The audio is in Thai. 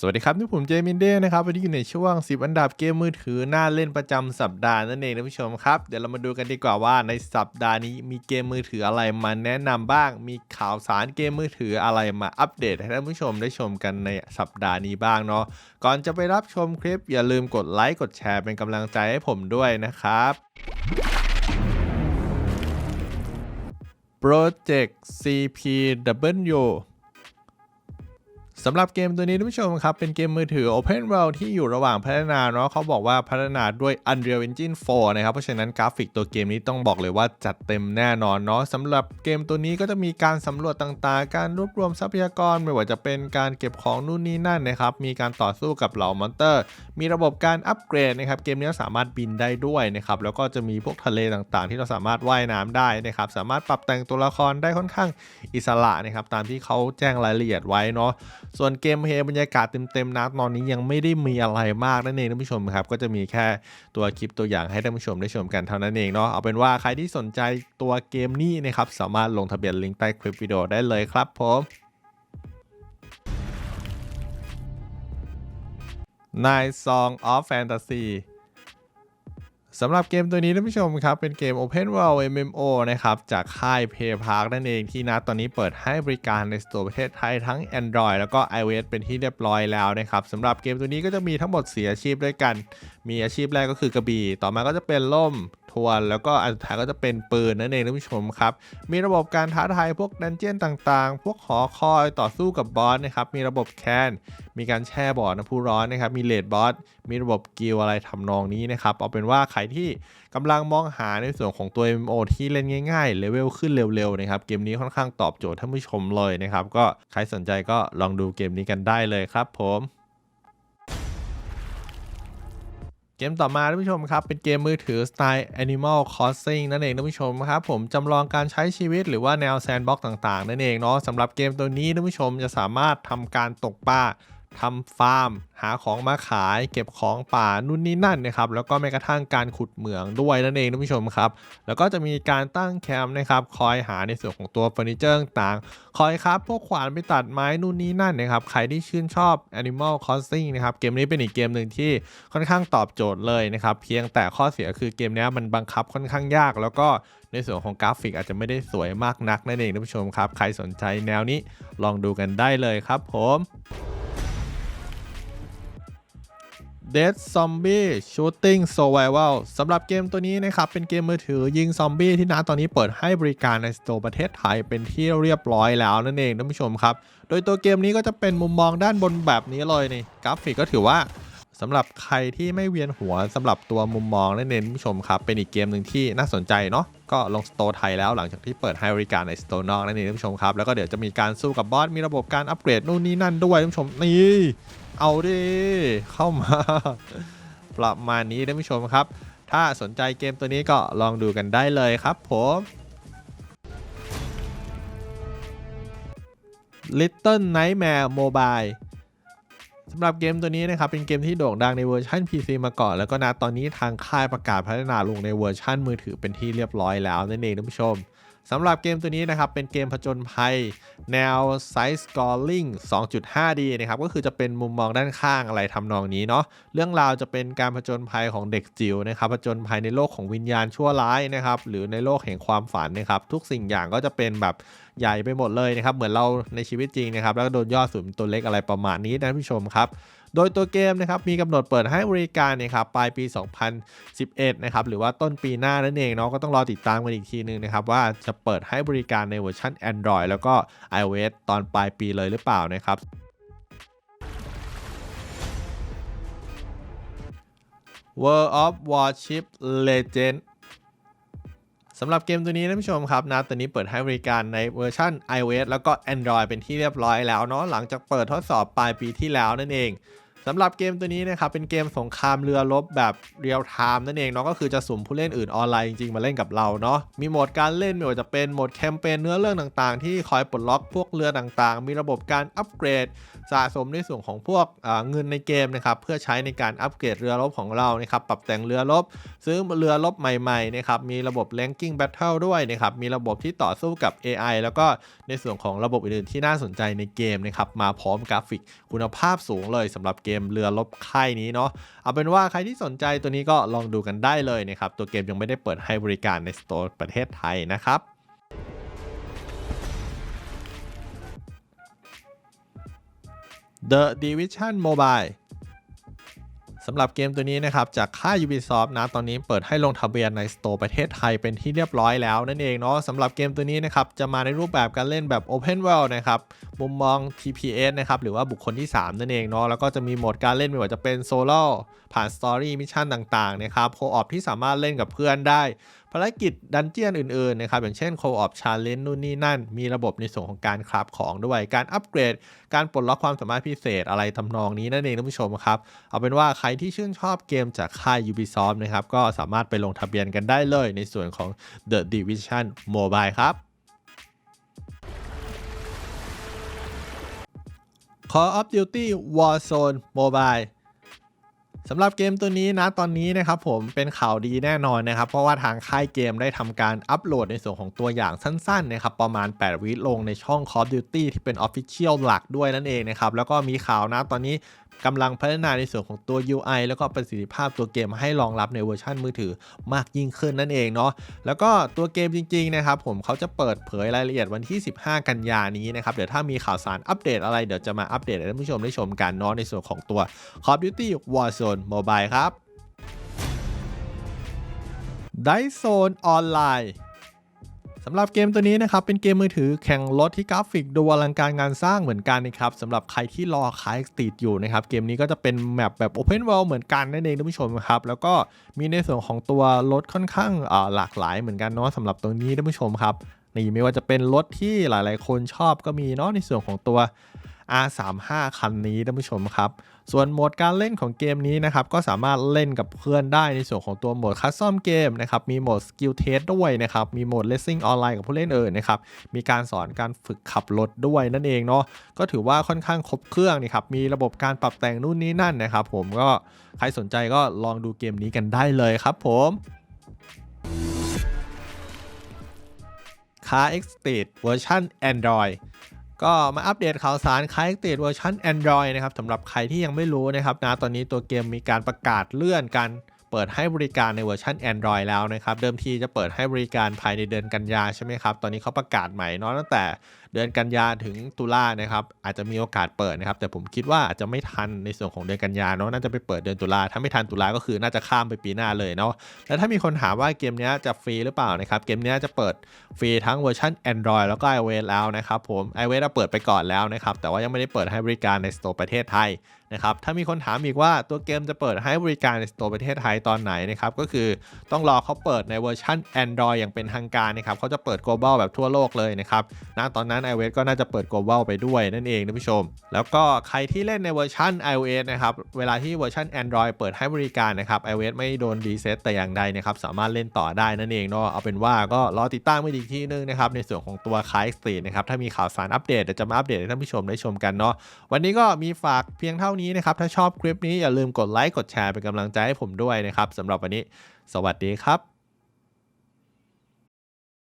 สวัสดีครับนี่ผมเจมินเด้นะครับวันนี้อยู่ในช่วง 10 อันดับเกมมือถือน่าเล่นประจำสัปดาห์นั่นเองนะผู้ชมครับเดี๋ยวเรามาดูกันดีกว่าว่าในสัปดาห์นี้มีเกมมือถืออะไรมาแนะนำบ้าง มีข่าวสารเกมมือถืออะไรมาอัปเดตให้ท่านผู้ชมได้ชมกันในสัปดาห์นี้บ้างเนาะก่อนจะไปรับชมคลิป อย่าลืมกดไลค์กดแชร์เป็นกำลังใจให้ผมด้วยนะครับ Project CPW สำหรับเกมตัวนี้ท่านผู้ชมครับ เป็นเกมมือถือ Open World ที่อยู่ระหว่างพัฒนาเนาะเขาบอกว่าพัฒนาด้วย Unreal Engine 4 นะครับ เพราะฉะนั้นกราฟิกตัวเกมนี้ต้องบอกเลยว่าจัดเต็มแน่นอนเนาะสำหรับเกมตัวนี้ก็จะมีการสำรวจต่างๆ การรวบรวมทรัพยากรไม่ว่าจะเป็นการเก็บของนู่นนี่นั่นนะครับ มีการต่อสู้กับเหล่ามอนเตอร์ มีระบบการอัปเกรดนะครับ เกมนี้สามารถบินได้ด้วยนะครับ แล้วก็จะมีพวกทะเลต่างๆ ที่เราสามารถว่ายน้ำได้นะครับ สามารถปรับแต่งตัวละครได้ค่อนข้างอิสระนะครับ ตามที่เขาแจ้งรายละเอียดไว้เนาะส่วนเกมเพลย์บรรยากาศเต็มๆนะตอนนี้ยังไม่ได้มีอะไรมากนั่นเองท่านผู้ชมครับ ก็จะมีแค่ตัวคลิปตัวอย่างให้ท่านผู้ชมได้ชมกันเท่านั้นเองเนาะเอาเป็นว่าใครที่สนใจตัวเกมนี้นะครับสามารถลงทะเบียนลิงก์ใต้คลิปวิดีโอได้เลยครับผม Nine Song of Fantasy สำหรับเกมตัวนี้ท่านผู้ชมครับ เป็นเกม Open World MMO นะครับ จากค่าย Play Park นั่นเองที่นะตอนนี้เปิดให้บริการในสตูประเทศไทยทั้ง Android แล้วก็ iOS เป็นที่เรียบร้อยแล้วนะครับสำหรับเกมตัวนี้ก็จะมีทั้งหมด4อาชีพด้วยกัน มีอาชีพแรกก็คือกระบี่ ต่อมาก็จะเป็นล่ม ทวน แล้วก็อันสุดท้ายก็จะเป็นปืนนั่นเองท่านผู้ชมครับ มีระบบการท้าทายพวกดันเจี้ยนต่างๆ พวกหอคอยต่อสู้กับบอสนะครับ มีระบบแคนมีการแช่บอร์ดน้ำพุร้อนนะครับ มีเลดบอส มีระบบกิลอะไรทำนองนี้นะครับ เอาเป็นว่าใครที่กำลังมองหาในส่วนของตัว MMO ที่เล่นง่ายๆ เลเวลขึ้นเร็วๆนะครับ เกมนี้ค่อนข้างตอบโจทย์ท่านผู้ชมเลยนะครับ ก็ใครสนใจก็ลองดูเกมนี้กันได้เลยครับผม เกมต่อมาท่านผู้ชมครับ เป็นเกมมือถือสไตล์ Animal Crossing นั่นเองท่านผู้ชมครับ ผมจำลองการใช้ชีวิตหรือว่าแนวแซนด์บ็อกซ์ต่างๆ นั่นเองเนาะสำหรับเกมตัวนี้ท่านผู้ชมจะสามารถทำการตกปลา ทำฟาร์ม หาของมาขาย เก็บของป่านู่นนี่นั่นนะครับแล้วก็แม้กระทั่งการขุดเหมืองด้วยนั่นเองท่านผู้ชมครับ แล้วก็จะมีการตั้งแคมป์นะครับคอยหาในส่วนของตัวเฟอร์นิเจอร์ต่างคอยครับพวกขวานไปตัดไม้นู่นนี่นั่นนะครับใครที่ชื่นชอบ Animal Crossing นะครับเกมนี้เป็นอีกเกมหนึ่งที่ค่อนข้างตอบโจทย์เลยนะครับเพียงแต่ข้อเสียคือเกมนี้มันบังคับค่อนข้างยาก แล้วก็ในส่วนของกราฟิกอาจจะไม่ได้สวยมากนักนั่นเองท่านผู้ชมครับ ใครสนใจแนวนี้ลองดูกันได้เลยครับผม Dead Zombie Shooting Survival สำหรับเกมตัวนี้นะครับ เป็นเกมมือถือยิงซอมบี้ที่นะตอนนี้เปิดให้บริการในสโตร์ประเทศไทยเป็นที่เรียบร้อยแล้วนั่นเองท่านผู้ชมครับ โดยตัวเกมนี้ก็จะเป็นมุมมองด้านบนแบบนี้เลยนี่กราฟิกก็ถือว่าสำหรับใครที่ไม่เวียนหัวสำหรับตัวมุมมองนั่นเองท่านผู้ชมครับ เป็นอีกเกมหนึ่งที่น่าสนใจเนาะก็ลงสโตร์ไทยแล้วหลังจากที่เปิดให้บริการในสโตร์นอกนั่นเองท่านผู้ชมครับแล้วก็เดี๋ยวจะมีการสู้กับบอสมีระบบการอัปเกรดนู่นนี่นั่นด้วยท่านผู้ชมนี่ เอาดิเข้ามาประมาณนี้ท่านผู้ชมครับ ถ้าสนใจเกมตัวนี้ก็ลองดูกันได้เลยครับผม Little Nightmare Mobile สำหรับเกมตัวนี้นะครับ เป็นเกมที่โด่งดังในเวอร์ชัน PC มาก่อน แล้วก็นะตอนนี้ทางค่ายประกาศพัฒนาลงในเวอร์ชันมือถือเป็นที่เรียบร้อยแล้วนั่นเองท่านผู้ชม สำหรับเกมตัวนี้นะครับ เป็นเกมผจญภัย แนว Side Scrolling 2.5D นะครับ ก็คือจะเป็นมุมมองด้านข้างอะไรทำนองนี้เนาะเรื่องราวจะเป็นการผจญภัยของเด็กจิ๋วนะครับผจญภัยในโลกของวิญญาณชั่วร้ายนะครับหรือในโลกแห่งความฝันนะครับ ทุกสิ่งอย่างก็จะเป็นแบบใหญ่ไปหมดเลยนะครับ เหมือนเราในชีวิตจริงนะครับ แล้วก็โดนย่อสูงเป็นตัวเล็กอะไรประมาณนี้นะท่านผู้ชมครับ โดยตัวเกมนะครับมีกำหนดเปิดให้บริการนะครับปลายปี 2011 นะครับหรือว่าต้นปีหน้านั่นเองเนาะก็ต้องรอติดตามกันอีกทีนึงนะครับว่าจะเปิดให้บริการในเวอร์ชัน Android แล้วก็ iOS ตอนปลายปีเลยหรือเปล่านะครับ World of Warship Legend สำหรับเกมตัวนี้ท่านผู้ชมครับนะตอนนี้เปิดให้บริการในเวอร์ชัน iOS แล้วก็ Android เป็นที่เรียบร้อยแล้วเนาะหลังจากเปิดทดสอบปลายปีที่แล้วนั่นเอง สำหรับเกมตัวนี้นะครับเป็นเกมสงครามเรือรบแบบเรียลไทม์นั่นเองเนาะก็คือจะสุ่มผู้เล่นอื่นออนไลน์จริงๆมาเล่นกับเราเนาะมีโหมดการเล่นไม่ว่าจะเป็นโหมดแคมเปญเนื้อเรื่องต่างๆ ที่คอยปลดล็อกพวกเรือต่างๆ มีระบบการอัปเกรดสะสมในส่วนของพวกเงินในเกมนะครับเพื่อใช้ในการอัปเกรดเรือรบของเรานะครับปรับแต่งเรือรบ ซื้อเรือรบใหม่ๆนะครับมีระบบ ranking battle ด้วยนะครับมีระบบที่ต่อสู้กับ AI แล้วก็ในส่วนของระบบอื่นๆที่น่าสนใจในเกมนะครับมาพร้อมกราฟิกคุณภาพสูงเลยสำหรับเกมเรือลบค่ายนี้เนาะเอาเป็นว่าใครที่สนใจตัวนี้ก็ลองดูกันได้เลยนะครับ ตัวเกมยังไม่ได้เปิดให้บริการในสโตร์ประเทศไทยนะครับ The Division Mobile สำหรับเกมตัวนี้นะครับจากค่าย Ubisoft นะตอนนี้เปิดให้ลงทะเบียนในสโตร์ประเทศไทยเป็นที่เรียบร้อยแล้วนั่นเองเนาะสำหรับเกมตัวนี้นะครับจะมาในรูปแบบการเล่นแบบ Open World นะครับมุมมอง TPS นะครับหรือว่าบุคคลที่ 3 นั่นเองเนาะแล้วก็จะมีโหมดการเล่นไม่ว่าจะเป็นโซโล่ผ่านสตอรี่มิชชั่นต่างๆนะครับโคออปที่สามารถเล่นกับเพื่อนได้ารกิจดันเจียนอื่นๆนะครับอย่างเช่น Co-op Challenge นู่นนี่นั่น มีระบบในส่วนของการคราฟของด้วย การอัปเกรด การปลดล็อกความสามารถพิเศษอะไรทำนองนี้นั่นเองท่านผู้ชมครับ เอาเป็นว่าใครที่ชื่นชอบเกมจากค่าย Ubisoft นะครับก็สามารถไปลงทะเบียนกันได้เลยในส่วนของ The Division Mobile ครับ Call of Duty Warzone Mobile สำหรับเกมตัวนี้นะตอนนี้นะครับผมเป็นข่าวดีแน่นอนนะครับ เพราะว่าทางค่ายเกมได้ทำการอัปโหลดในส่วนของตัวอย่างสั้นๆนะครับประมาณ 8 วิลงในช่อง Call of Duty ที่เป็น Official หลักด้วยนั่นเองนะครับแล้วก็มีข่าวนะตอนนี้ กำลังพัฒนาในส่วนของตัว UI แล้วก็ประสิทธิภาพตัวเกมให้รองรับในเวอร์ชันมือถือมากยิ่งขึ้นนั่นเองเนาะแล้วก็ตัวเกมจริงๆนะครับผมเขาจะเปิดเผยรายละเอียดวันที่ 15 กันยานี้นะครับเดี๋ยวถ้ามีข่าวสารอัปเดตอะไรเดี๋ยวจะมาอัปเดตให้ท่านผู้ชมได้ชมกันเนาะในส่วนของตัว Call of Duty Warzone Mobile ครับไดโซนออนไลน์ สำหรับเกมตัวนี้นะครับเป็นเกมมือถือแข่งรถที่กราฟิกดูอลังการงานสร้างเหมือนกันนะครับสำหรับใครที่รอขายติดอยู่นะครับเกมนี้ก็จะเป็นแมปแบบ Open World เหมือนกันนั่นเองท่านผู้ชมครับแล้วก็มีในส่วนของตัวรถค่อนข้างหลากหลายเหมือนกันเนาะสำหรับตรงนี้ท่านผู้ชมครับนี่ไม่ว่าจะเป็นรถที่หลาย ๆ คนชอบก็มีเนาะในส่วนของตัว R35 คันนี้ท่านผู้ชมครับ ส่วนโหมดการเล่นของเกมนี้นะครับก็สามารถเล่นกับเพื่อนได้ในส่วนของตัวโหมดคัสตอมเกมนะครับมีโหมดสกิลเทสด้วยนะครับมีโหมดเลสซิ่งออนไลน์กับผู้เล่นอื่นนะครับมีการสอนการฝึกขับรถด้วยนั่นเองเนาะก็ถือว่าค่อนข้างครบเครื่องนี่ครับมีระบบการปรับแต่งนู่นนี่นั่นนะครับผมก็ใครสนใจก็ลองดูเกมนี้กันได้เลยครับผม Car X State เวอร์ชัน Android ก็มาอัปเดตข่าวสารคล้ายติดเวอร์ชัน Android นะครับสำหรับใครที่ยังไม่รู้นะครับนะตอนนี้ตัวเกมมีการประกาศเลื่อนการเปิดให้บริการในเวอร์ชัน Android แล้วนะครับ เดิมทีจะเปิดให้บริการภายในเดือนกันยาใช่ไหมครับ ตอนนี้เขาประกาศใหม่เนาะตั้งแต่ เดือนกันยาถึงตุลานะครับอาจจะมีโอกาสเปิดนะครับ แต่ผมคิดว่าอาจจะไม่ทันในส่วนของเดือนกันยาเนาะน่าจะไปเปิดเดือนตุลาถ้าไม่ทันตุลาก็คือน่าจะข้ามไปปีหน้าเลยเนาะแล้วถ้ามีคนถามว่าเกมนี้จะฟรีหรือเปล่านะครับเกมนี้จะเปิดฟรีทั้งเวอร์ชัน Android แล้วก็ iOS แล้วนะครับผม iOS เปิดไปก่อนแล้วนะครับแต่ว่ายังไม่ได้เปิดให้บริการในสโตร์ประเทศไทยนะครับถ้ามีคนถามอีกว่าตัวเกมจะเปิดให้บริการในสโตร์ประเทศไทยตอนไหนนะครับก็คือต้องรอเขาเปิดในเวอร์ชัน Android อย่างเป็นทางการนะครับเขาจะเปิด global แบบทั่วโลกเลยนะครับณตอนนั้น iOS ก็น่าจะเปิด global ไปด้วยนั่นเองท่านผู้ชม แล้วก็ใครที่เล่นในเวอร์ชัน iOS นะครับ เวลาที่เวอร์ชัน Android เปิดให้บริการนะครับ iOS ไม่โดนรีเซ็ตแต่อย่างใดนะครับสามารถเล่นต่อได้นั่นเองเนาะเอาเป็นว่าก็รอติดตามอีกที่นึงนะครับในส่วนของตัวคายสตรีนะครับถ้ามีข่าวสารอัปเดตเดี๋ยวจะมาอัปเดตให้ท่านผู้ชมได้ชมกันเนาะวันนี้ก็มีฝากเพียงเท่านี้นะครับถ้าชอบคลิปนี้อย่าลืมกดไลค์กดแชร์เป็นกำลังใจให้ผมด้วยนะครับสำหรับวันนี้ สวัสดีครับ